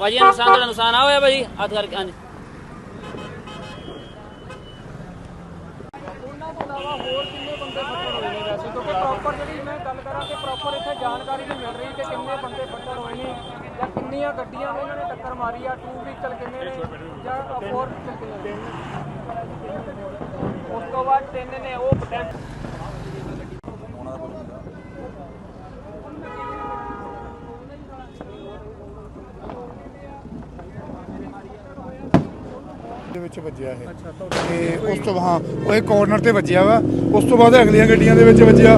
ਭਾਜੀ, ਨੁਕਸਾਨ ਤੁਹਾਡਾ ਨੁਕਸਾਨ ਆ ਹੋਇਆ ਭਾਜੀ? ਹੱਥ ਕਰਕੇ, ਹਾਂਜੀ। ਉਹਨਾਂ ਤੋਂ ਇਲਾਵਾ ਹੋਰ ਕਿੰਨੇ ਬੰਦੇ ਫੱਟੜ ਹੋਏ ਨੇ ਵੈਸੇ? ਕਿਉਂਕਿ ਪ੍ਰੋਪਰ ਜਿਹੜੀ ਮੈਂ ਗੱਲ ਕਰਾਂ ਕਿ ਪ੍ਰੋਪਰ ਇੱਥੇ ਜਾਣਕਾਰੀ ਨਹੀਂ ਮਿਲ ਰਹੀ ਕਿ ਕਿੰਨੇ ਬੰਦੇ ਫੱਟੜ ਹੋਏ ਨੇ ਜਾਂ ਕਿੰਨੀਆਂ ਗੱਡੀਆਂ ਨੇ, ਇਹਨਾਂ ਨੇ ਟੱਕਰ ਮਾਰੀ ਆ ਟੂ ਵਹੀਕਲ ਕਿੰਨੇ ਨੇ ਜਾਂ ਫੋਰ ਵਹੀਕਲ ਕਿੰਨੇ ਨੇ? ਉਸ ਤੋਂ ਬਾਅਦ ਤਿੰਨ ਨੇ, ਉਹ ਪਟੈਂਟ ਦੇ ਵਿੱਚ ਵੱਜਿਆ ਇਹ। ਤੇ ਉਸ ਤੋਂ ਹਾਂ ਉਹ ਇਹ ਕਾਰਨਰ ਤੇ ਵੱਜਿਆ ਵਾ। ਉਸ ਤੋਂ ਬਾਅਦ ਅਗਲੀਆਂ ਗੱਡੀਆਂ ਦੇ ਵਿੱਚ ਵੱਜਿਆ।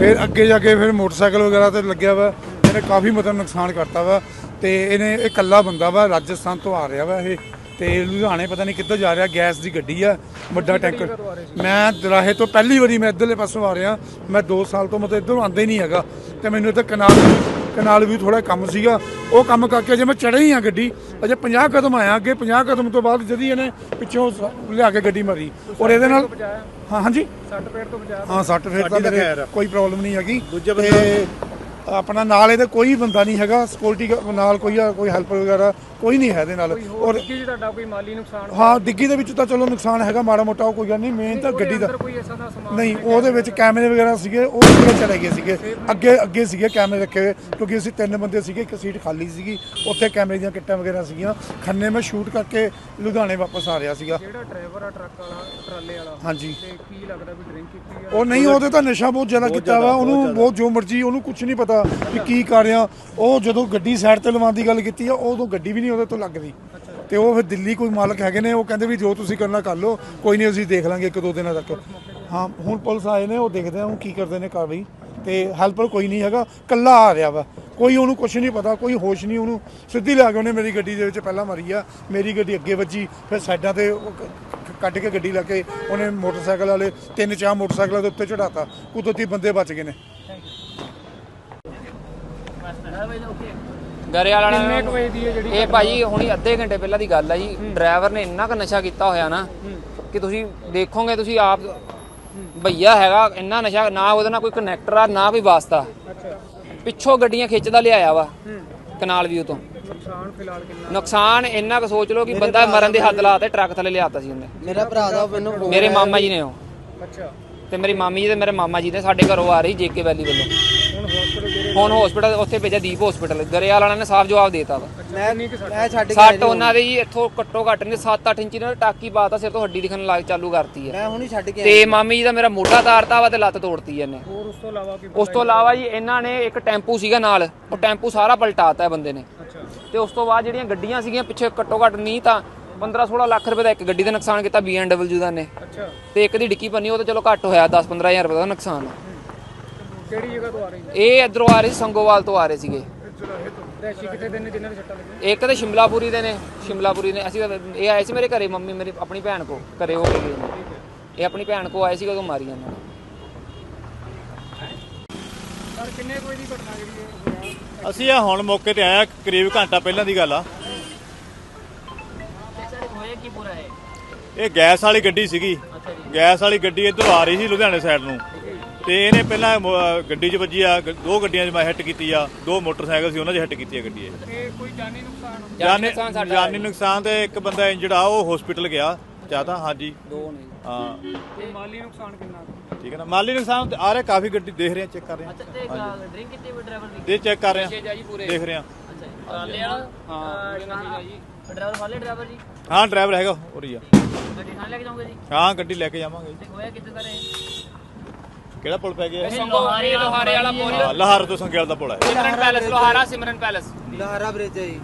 ਫਿਰ ਅੱਗੇ ਜਾ ਕੇ ਫਿਰ ਮੋਟਰਸਾਈਕਲ ਵਗੈਰਾ ਤੇ ਲੱਗਿਆ ਵਾ। ਇਹਨੇ ਕਾਫੀ ਮਤਲਬ ਨੁਕਸਾਨ ਕਰਤਾ ਵਾ। ਤੇ ਇਹਨੇ ਇਹ ਇਕੱਲਾ ਬੰਦਾ ਵਾ ਰਾਜਸਥਾਨ ਤੋਂ ਆ ਰਿਹਾ ਵਾ ਇਹ। ਤੇ ਲੁਧਿਆਣੇ ਪਤਾ ਨਹੀਂ ਕਿੱਧਰ ਜਾ ਰਿਹਾ ਗੈਸ ਦੀ ਗੱਡੀ ਆ ਵੱਡਾ ਟੈਂਕਰ। ਮੈਂ ਦਰਾਹੇ ਤੋਂ ਪਹਿਲੀ ਵਾਰੀ ਮੈਂ ਇੱਧਰਲੇ ਪਾਸੋਂ ਆ ਰਿਹਾ। ਮੈਂ 2 ਸਾਲ ਤੋਂ ਮਤਲਬ ਇੱਧਰੋਂ ਆਉਂਦਾ ਹੀ ਨਹੀਂ ਹੈਗਾ। ਤੇ ਮੈਨੂੰ ਇੱਥੇ ਕਨਾਲ ਕਨਾਲ ਵੀ ਥੋੜਾ ਕੰਮ ਸੀਗਾ। ਉਹ ਕੰਮ ਕਰਕੇ ਜੇ ਮੈਂ ਚੜ੍ਹਿਆ ਹੀ ਆ ਗੱਡੀ। ਅਜੇ 50 ਕਦਮ ਆਇਆ ਅੱਗੇ 50 ਕਦਮ ਤੋਂ ਬਾਅਦ ਜਦੀ ਇਹਨੇ ਪਿੱਛੋਂ ਸ- ਲਿਆ ਕੇ ਗੱਡੀ ਮਾਰੀ। ਔਰ ਇਹਦੇ ਨਾਲ ਹਾਂ ਹਾਂਜੀ। ਸੱਟ ਪੇੜ ਤੋਂ ਬਚਾ ਹਾਂ ਸੱਟ ਫੇਰ ਤਾਂ ਮੇਰੇ ਕੋਈ ਪ੍ਰੋਬਲਮ ਨਹੀਂ ਹੈਗੀ। ਤੇ ਆਪਣਾ ਨਾਲ ਇਹਦੇ ਕੋਈ ਬੰਦਾ ਨਹੀਂ ਹੈਗਾ ਸਿਕਿਉਰਿਟੀ ਨਾਲ ਕੋਈ ਕੋਈ ਹੈਲਪਰ ਵਗੈਰਾ ਕੋਈ ਨਹੀਂ ਹੈ ਇਹਦੇ ਨਾਲ। ਔਰ ਕੀ ਜੀ ਤੁਹਾਡਾ ਕੋਈ ਮਾਲੀ ਨੁਕਸਾਨ? ਹਾਂ ਡਿੱਗੀ ਦੇ ਵਿੱਚ ਤਾਂ ਚਲੋ ਨੁਕਸਾਨ ਹੈਗਾ ਮਾੜਾ ਮੋਟਾ ਉਹ ਕੋਈ ਗੱਲ ਨਹੀਂ ਮੇਨ ਤਾਂ ਗੱਡੀ ਦਾ ਅੰਦਰ ਕੋਈ ਐਸਾ ਦਾ ਸਮਾਨ ਨਹੀਂ ਉਹਦੇ ਵਿੱਚ ਕੈਮਰੇ ਵਗੈਰਾ ਸੀਗੇ ਉਹ ਕਿਹੜੇ ਚਲੇ ਗਏ ਸੀਗੇ। ਅੱਗੇ ਅੱਗੇ ਸੀਗੇ ਕੈਮਰੇ ਰੱਖੇ ਹੋਏ ਕਿਉਂਕਿ ਅਸੀਂ ਤਿੰਨ ਬੰਦੇ ਸੀਗੇ ਇੱਕ ਸੀਟ ਖਾਲੀ ਸੀਗੀ ਉੱਥੇ ਕੈਮਰੇ ਦੀਆਂ ਕਿੱਟਾਂ ਵਗੈਰਾ ਸੀਗੀਆਂ। ਖੰਨੇ ਮੈਂ ਸ਼ੂਟ ਕਰਕੇ ਲੁਧਿਆਣੇ ਵਾਪਸ ਆ ਰਿਹਾ ਸੀਗਾ। ਜਿਹੜਾ ਡਰਾਈਵਰ ਆ ਟਰੱਕ ਵਾਲਾ ਟਰਾਲੇ ਵਾਲਾ ਹਾਂਜੀ। ਤੇ ਕੀ ਲੱਗਦਾ ਵੀ ਡਰਿੰਕ ਕੀਤੀ ਆ? ਉਹ ਨਹੀਂ ਉਹਦੇ ਤਾਂ ਨਸ਼ਾ ਬਹੁਤ ਜ਼ਿਆਦਾ ਕੀਤਾ ਵਾ ਉਹਨੂੰ ਬਹੁਤ ਜੋ ਮਰਜ਼ੀ ਉਹਨੂੰ ਕੁਝ ਨਹੀਂ ਪਤਾ। ਕਿ ਕੀ ਕਰ ਰਿਹਾ। ਉਹ ਜਦੋਂ ਗੱਡੀ ਸਾਈਡ ਤੇ ਲਵਾਉਣ ਦੀ ਗੱਲ ਕੀਤੀ ਆ, ਉਦੋਂ ਗੱਡੀ ਵੀ ਨਹੀਂ ਉਹਦੇ ਤੋਂ ਲੱਗਦੀ। ਤੇ ਉਹ ਫਿਰ ਦਿੱਲੀ ਕੋਈ ਮਾਲਕ ਹੈਗੇ ਨੇ, ਉਹ ਕਹਿੰਦੇ ਵੀ ਜੋ ਤੁਸੀਂ ਕਰਨਾ ਕਰ ਲਓ, ਕੋਈ ਨਹੀਂ ਅਸੀਂ ਦੇਖ ਲਾਂਗੇ ਇੱਕ ਦੋ ਦਿਨਾਂ ਤੱਕ। ਹਾਂ, ਹੁਣ ਪੁਲਿਸ ਆਏ ਨੇ, ਉਹ ਦੇਖਦੇ ਆ ਉਹ ਕੀ ਕਰਦੇ ਨੇ ਕਾਰਵਾਈ। ਤੇ ਹੈਲਪਰ ਕੋਈ ਨਹੀਂ ਹੈਗਾ ਕੱਲਾ ਆ ਰਿਹਾ ਵਾ। ਕੋਈ ਉਹਨੂੰ ਕੁਝ ਨਹੀਂ ਪਤਾ, ਕੋਈ ਹੋਸ਼ ਨਹੀਂ ਉਹਨੂੰ। ਸਿੱਧੀ ਲਿਆ ਕੇ ਉਹਨੇ ਮੇਰੀ ਗੱਡੀ ਦੇ ਵਿੱਚ ਪਹਿਲਾਂ ਮਾਰੀ ਆ। ਮੇਰੀ ਗੱਡੀ ਅੱਗੇ ਵੱਜੀ, ਫਿਰ ਸਾਈਡਾਂ ਤੇ ਕੱਢ ਕੇ ਗੱਡੀ ਲਾ ਕੇ ਉਹਨੇ ਮੋਟਰਸਾਈਕਲ ਵਾਲੇ, ਤਿੰਨ ਚਾਰ ਮੋਟਰਸਾਈਕਲਾਂ ਦੇ ਉੱਤੇ ਚੜਾਤਾ ਕੁਦਰਤੀ ਬੰਦੇ ਬਚ ਗਏ ਨੇ। ਗਰੇ ਵਾਲਾ ਕਿੰਨੇ ਕੁ ਵਜੇ ਦੀ ਹੈ ਜਿਹੜੀ ਇਹ ਭਾਜੀ ਹੁਣੀ ਅੱਧੇ ਘੰਟੇ ਪਹਿਲਾਂ ਦੀ ਗੱਲ ਆ ਜੀ। ਡਰਾਈਵਰ ਨੇ ਇੰਨਾ ਕੁ ਨਸ਼ਾ ਕੀਤਾ ਹੋਇਆ ਨਾ ਕਿ ਤੁਸੀਂ ਦੇਖੋਗੇ ਤੁਸੀਂ ਆਪ ਭਈਆ ਹੈਗਾ ਇੰਨਾ ਨਸ਼ਾ ਨਾ ਉਹਦੇ ਨਾਲ ਕੋਈ ਕਨੈਕਟਰ ਆ ਨਾ ਕੋਈ ਵਾਸਤਾ। ਅੱਛਾ। ਪਿੱਛੋਂ ਗੱਡੀਆਂ ਖਿੱਚਦਾ ਲਿਆਇਆ ਵਾ ਕਨਾਲ ਵੀਊ ਤੋਂ। ਨੁਕਸਾਨ ਫਿਲਹਾਲ ਕਿੰਨਾ? ਨੁਕਸਾਨ ਇੰਨਾ ਕੁ ਸੋਚ ਲਓ ਕਿ ਬੰਦਾ ਮਰਨ ਦੇ ਹੱਥ ਲਾਤੇ ਟਰੱਕ ਥੱਲੇ ਲਿਆਤਾ ਸੀ ਉਹਨੇ। ਮੇਰਾ ਭਰਾ ਦਾ ਮੈਨੂੰ ਮੇਰੇ ਮਾਮਾ ਜੀ ਨੇ ਉਹ। ਅੱਛਾ। ਤੇ ਮੇਰੀ ਮਾਮੀ ਜੀ ਤੇ ਮੇਰੇ ਮਾਮਾ ਜੀ ਨੇ ਸਾਡੇ ਘਰੋਂ ਆ ਰਹੀ ਜੇਕੇ ਵੈਲੀ ਵੱਲੋਂ। ਹੁਣ ਹਸਪੀਟਲ ਉੱਥੇ ਭੇਜਿਆ ਦੀਪ ਹਸਪੀਟਲ ਗਰੇਵਾਲ ਵਾਲਿਆਂ ਨੇ ਸਾਫ਼ ਜਵਾਬ ਦੇਤਾ ਵਾ। ਮੈਂ ਮੈਂ ਛੱਡ ਕੇ ਸੱਟ ਉਹਨਾਂ ਦੇ ਜੀ ਇੱਥੋਂ ਘੱਟੋ ਘੱਟ ਨੇ 7-8 ਇੰਚ ਨਾਲ ਟਾਕੀ ਪਾਤਾ ਸਿਰ ਤੋਂ ਹੱਡੀ ਦਿਖਣ ਲੱਗ ਚਾਲੂ ਕਰਤੀ ਹੈ ਮੈਂ ਹੁਣੀ ਛੱਡ ਕੇ ਤੇ ਮਾਮੀ ਜੀ ਦਾ ਮੇਰਾ ਮੋਢਾ ਤਾਰਤਾ ਵਾ ਤੇ ਲੱਤ ਤੋੜਤੀ ਇਹਨੇ। ਹੋਰ ਉਸ ਤੋਂ ਇਲਾਵਾ ਕੀ ਉਸ ਤੋਂ ਇਲਾਵਾ ਜੀ ਇਹਨਾਂ ਨੇ ਇੱਕ ਟੈਂਪੂ ਸੀਗਾ ਨਾਲ ਉਹ ਟੈਂਪੂ ਸਾਰਾ ਪਲਟਾਤਾ ਹੈ ਬੰਦੇ ਨੇ। ਅੱਛਾ। ਤੇ ਉਸ ਤੋਂ ਬਾਅਦ ਜਿਹੜੀਆਂ ਗੱਡੀਆਂ ਸੀਗੀਆਂ ਪਿੱਛੇ ਘੱਟੋ ਘੱਟ ਨਹੀਂ ਤਾਂ 15-16 ਲੱਖ ਰੁਪਏ ਦਾ ਇੱਕ ਗੱਡੀ ਦਾ ਨੁਕਸਾਨ ਕੀਤਾ BMW ਦਾ ਨੇ। ਅੱਛਾ। ਤੇ ਇੱਕ ਦੀ ਡਿੱਕੀ ਪੰਨੀ ਉਹ ਤਾਂ ਚਲੋ ਘੱਟ ਹੋਇਆ 10-15000 ਰੁਪਏ ਦਾ ਨੁਕਸਾਨ। ਕਿਹੜੀ ਜਗ੍ਹਾ ਤੋਂ ਆ ਰਹੀ ਹੈ ਇਹ ਇਧਰੋਂ ਆ ਰਹੇ ਸੀ ਸੰਗੋਵਾਲ ਤੋਂ ਆ ਰਹੇ ਸੀਗੇ। ਰੈਸ਼ੀ ਕਿਤੇ ਦੇ ਨੇ ਜਿਨ੍ਹਾਂ ਦੇ ਸੱਟਾਂ ਲੱਗੀਆਂ? ਇੱਕ ਤਾਂ ਸ਼ਿਮਲਾਪੁਰੀ ਦੇ ਨੇ ਸ਼ਿਮਲਾਪੁਰੀ ਨੇ ਅਸੀਂ ਤਾਂ ਇਹ ਆਏ ਸੀ ਮੇਰੇ ਘਰੇ ਮੰਮੀ ਮੇਰੀ ਆਪਣੀ ਭੈਣ ਕੋ ਘਰੇ ਹੋ ਕੇ ਗਏ ਇਹ ਆਪਣੀ ਭੈਣ ਕੋ ਆਏ ਸੀ ਉਦੋਂ ਮਾਰੀ ਇਹਨਾਂ ਨੇ। ਸਰ ਕਿੰਨੇ ਕੋਈ ਦੀ ਘਟਨਾ ਜਿਹੜੀ ਹੈ ਹੋਇਆ? ਅਸੀਂ ਆ ਹੁਣ ਮੌਕੇ ਤੇ ਆਇਆ ਕਰੀਬ ਘੰਟਾ ਪਹਿਲਾਂ ਦੀ ਗੱਲ ਆ। ਇਹ? ਗੈਸ ਵਾਲੀ ਗੱਡੀ ਸੀਗੀ। ਗੈਸ ਵਾਲੀ ਗੱਡੀ ਇੱਧਰੋਂ ਆ ਰਹੀ ਸੀ ਲੁਧਿਆਣੇ ਸਾਈਡ ਨੂੰ। ਤੇ ਇਹਨੇ ਪਹਿਲਾਂ ਮ- ਗੱਡੀ 'ਚ ਵੱਜੀ ਆ ਗ- ਦੋ ਗੱਡੀਆਂ 'ਚ ਮੈਂ ਹਿੱਟ ਕੀਤੀ ਆ। ਦੋ ਮੋਟਰਸਾਈਕਲ ਸੀ ਉਹਨਾਂ 'ਚ ਹਿੱਟ ਕੀਤੀ ਆ ਗੱਡੀ ਇਹ। ਇਹ ਕੋਈ ਜਾਨੀ ਨੁਕਸਾਨ ਜਾਨੀ ਨੁਕਸਾਨ ਸਾਡਾ ਜਾਨੀ ਨੁਕਸਾਨ ਤੇ ਇੱਕ ਬੰਦਾ ਇੰਜਰਡ ਆ ਉਹ ਹਸਪੀਟਲ ਗਿਆ। ਚਾਹਤਾ ਹਾਂਜੀ। ਦੋ ਨੇ। ਹਾਂ। ਤੇ ਮਾਲੀ ਨੁਕਸਾਨ ਕਿੰਨਾ? ਠੀਕ ਹੈ ਨਾ ਮਾਲੀ ਨੁਕਸਾਨ ਤੇ ਆ ਰਿਹਾ ਕਾਫੀ ਗੱਡੀ ਦੇਖ ਰਹੇ ਆ ਚੈੱਕ ਕਰ ਰਹੇ ਆ। ਤੇ ਡਰਿੰਕ ਕੀਤੀ ਵੀ ਡਰਾਈਵਰ ਦੀ? ਦੇ ਚੈੱਕ ਕਰ ਰਹੇ ਜੀ ਆ ਜੀ ਪੂਰੇ। ਦੇਖ ਰਹੇ ਆ। ਅੱਛਾ ਜੀ। ਟਰਾਲੇ ਵਾਲਾ? ਹਾਂ ਜੀ ਡਰਾਈਵਰ ਡਰਾਈਵਰ ਜੀ? ਹਾਂ ਡਰਾਈਵਰ ਹੈਗਾ ਹੋ ਰਹੀ ਆ। ਗੱਡੀ ਥਾਂ ਲੈ ਕੇ ਜਾਓਗੇ ਜੀ? ਹਾਂ ਗੱਡੀ ਲੈ ਕੇ ਜਾਵਾਂਗੇ ਤੇ ਹੋਇਆ ਕਿੱਥੇ ਕਰੇ ਕਿਹੜਾ ਪੁਲ ਪੈ ਗਿਆ? ਲੋਹਾਰੇ ਲੋਹਾਰੇ ਵਾਲਾ ਪੁੱਲ। ਲਾਹੌਰ ਤੋਂ ਸੰਗੇਲ ਦਾ ਪੁਲ ਹੈ। Simran palace Lohara Simran palace. Lahara bridge ਹੈ ਜੀ।